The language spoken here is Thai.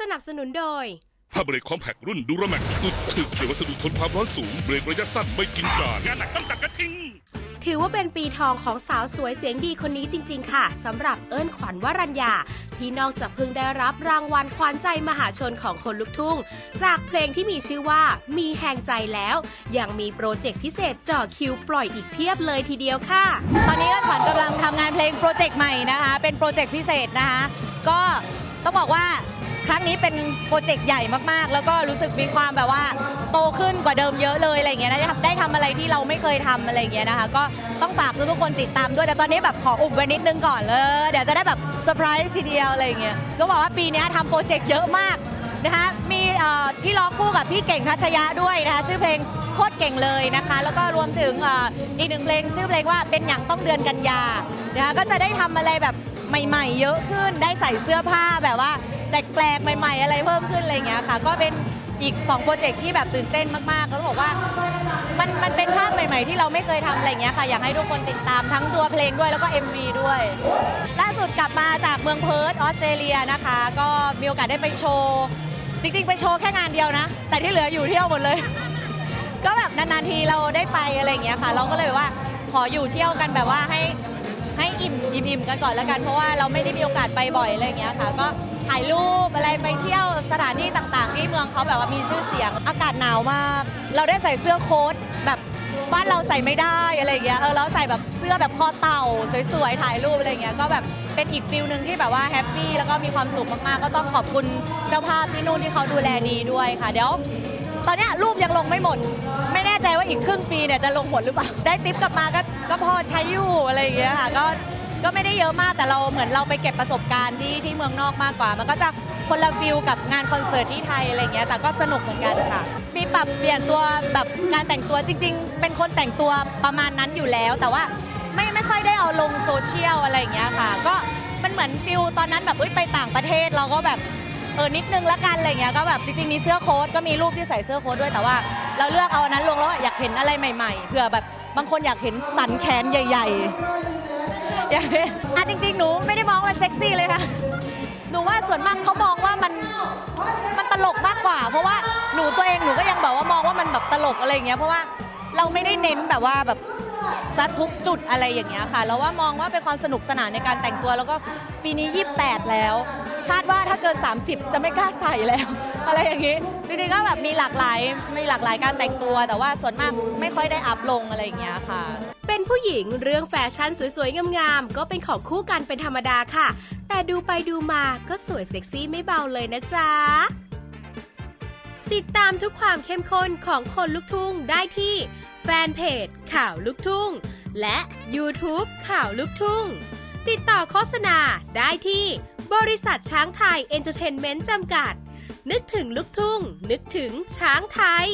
สนับสนุนโดย ผ้าเบรกคอมแพครุ่นดูราแม็กสุดถึกเกี่ยววัสดุทนความร้อนสูง เบรกระยะสั้นไม่กินการงานหนักต้องตัดกระทิง ถือว่าเป็นปีทองของสาวสวยเสียงดีคนนี้จริง ๆ ค่ะสำหรับเอิ้นขวัญวรัญญา ที่นอกจากเพิ่งได้รับรางวัลขวัญใจมหาชนของคนลุกทุ่ง จากเพลงที่มีชื่อว่ามีแห่งใจแล้ว ยังมีโปรเจกต์พิเศษจ่อคิวปล่อยอีกเพียบเลยทีเดียวค่ะ ตอนนี้ขวัญกำลังทำงานเพลงโปรเจกต์ใหม่นะคะ เป็นโปรเจกต์พิเศษนะคะ ก็ต้องบอกว่า ครั้งนี้เป็นโปรเจกต์ใหญ่มากๆ แล้วก็รู้สึกมีความแบบว่าโตขึ้นกว่าเดิมเยอะเลยอะไรเงี้ยนะได้ทำได้ทำอะไรที่เราไม่เคยทำอะไรเงี้ยนะคะ ก็ต้องฝากทุกๆคนติดตามด้วยแต่ตอนนี้แบบขออุบไว้นิดนึงก่อนเลยเดี๋ยวจะได้แบบเซอร์ไพรส์ทีเดียวอะไรอย่างเงี้ยต้องบอกว่าปีนี้ทำโปรเจกต์เยอะมากนะคะมีเอ่อที่ร้องคู่กับพี่เก่งทัชยะด้วยนะคะชื่อเพลงโคตรเก่งเลยนะคะ แล้วก็รวมถึงเอ่ออีกหนึ่งเพลงชื่อเพลงว่าเป็นอย่างต้องเดือนกันยานะคะก็จะได้ทำอะไรแบบ ใหม่ๆ เยอะขึ้นได้ใส่เสื้อผ้าแบบว่าแปลกๆใหม่ ๆ อะไรเพิ่มขึ้นอะไรอย่างเงี้ยค่ะ ก็เป็นอีก2โปรเจกต์ที่แบบตื่นเต้นมากๆแล้วต้องบอกว่ามันมันเป็นภาพใหม่ ๆ ที่เราไม่เคยทำอะไรอย่างเงี้ยค่ะ อยากให้ทุกคนติดตามทั้งตัวเพลงด้วยแล้วก็ MV ด้วยล่าสุดกลับมาจากเมืองเพิร์ธออสเตรเลียนะคะ ก็มีโอกาสได้ไปโชว์จริงๆ ไปโชว์แค่งานเดียวนะ แต่ที่เหลืออยู่เที่ยวหมดเลย ก็แบบนานๆทีเราได้ไปอะไรอย่างเงี้ยค่ะ เราก็เลยว่าขออยู่เที่ยวกันแบบว่าให้ อิ่มอิ่มกันก่อนแล้วกัน เพราะว่าเราไม่ได้มีโอกาสไปบ่อยอะไรอย่างเงี้ยค่ะ ก็ถ่ายรูปอะไรไปเที่ยวสถานที่ต่างๆ ที่เมืองเขาแบบว่ามีชื่อเสียง อากาศหนาวมาก เราได้ใส่เสื้อโค้ทแบบบ้านเราใส่ไม่ได้อะไรอย่างเงี้ยเออเราใส่แบบเสื้อแบบคอเต่าสวยๆถ่ายรูปอะไรอย่างเงี้ยก็แบบเป็นอีกฟิลหนึ่งที่แบบว่าแฮปปี้แล้วก็มีความสุขมากๆ ก็ต้องขอบคุณเจ้าภาพที่นู่นที่เขาดูแลดีด้วยค่ะ เดี๋ยว ตอนเนี้ยรูปยังลงไม่หมด ไม่แน่ใจว่าอีกครึ่งปีเนี่ยจะลงหมดหรือเปล่า ได้ติปกลับมาก็ก็พอใช้อยู่อะไรอย่างเงี้ยค่ะก็ ก็ไม่ได้เยอะมากแต่เราเหมือนเราไปเก็บประสบการณ์ที่ที่เมืองนอกมากกว่า มันก็จะคนละฟิลกับงานคอนเสิร์ตที่ไทยอะไรเงี้ยแต่ก็สนุกเหมือนกันค่ะ มีปรับเปลี่ยนตัวแบบการแต่งตัวจริง ๆ เป็นคนแต่งตัวประมาณนั้นอยู่แล้ว แต่ว่าไม่ไม่ค่อยได้เอาลงโซเชียลอะไรเงี้ยค่ะ ก็มันเหมือนฟิลตอนนั้นแบบเอ้ยไปต่างประเทศเราก็แบบเออนิดนึงละกันอะไรเงี้ยก็แบบจริงๆมีเสื้อโค้ทก็มีรูปที่ใส่เสื้อโค้ทด้วยแต่ว่า เราเลือกเอาอันนั้นลงแล้วอยากเห็นอะไรใหม่ ๆเผื่อแบบบางคนอยากเห็นสันแขนใหญ่ ๆ อยากเห็นอะจริงๆ หนูไม่ได้มองว่ามันเซ็กซี่เลยค่ะ หนูว่าส่วนมากเขามองว่ามันมันตลกมากกว่า เพราะว่าหนูตัวเองหนูก็ยังแบบว่ามองว่ามันแบบตลกอะไรอย่างเงี้ยเพราะว่าเราไม่ได้เน้นแบบว่าแบบซัดทุกจุดอะไรอย่างเงี้ยค่ะแล้วว่ามองว่าเป็นความสนุกสนานในการแต่งตัว แล้วก็ปีนี้ 28 แล้ว คาดว่าถ้าเกิน 30 จะไม่กล้าใส่แล้ว อะไรอย่างงี้จริงๆก็แบบมีหลากหลายมีหลากหลายการแต่งตัว แต่ว่าส่วนมากไม่ค่อยได้อัพลงอะไรอย่างเงี้ยค่ะ เป็นผู้หญิงเรื่องแฟชั่นสวยๆ งามๆ ก็เป็นของคู่กันเป็นธรรมดาค่ะ แต่ดูไปดูมาก็สวยเซ็กซี่ไม่เบาเลยนะจ๊ะ ติดตามทุกความเข้มข้นของคนลุกทุ่งได้ที่ แฟนเพจข่าวลุกทุ่ง และ YouTube ข่าวลุกทุ่ง ติดต่อโฆษณาได้ที่ บริษัทช้างไทยเอนเตอร์เทนเมนต์จำกัด นึกถึงลุกทุ่ง นึกถึงช้างไทย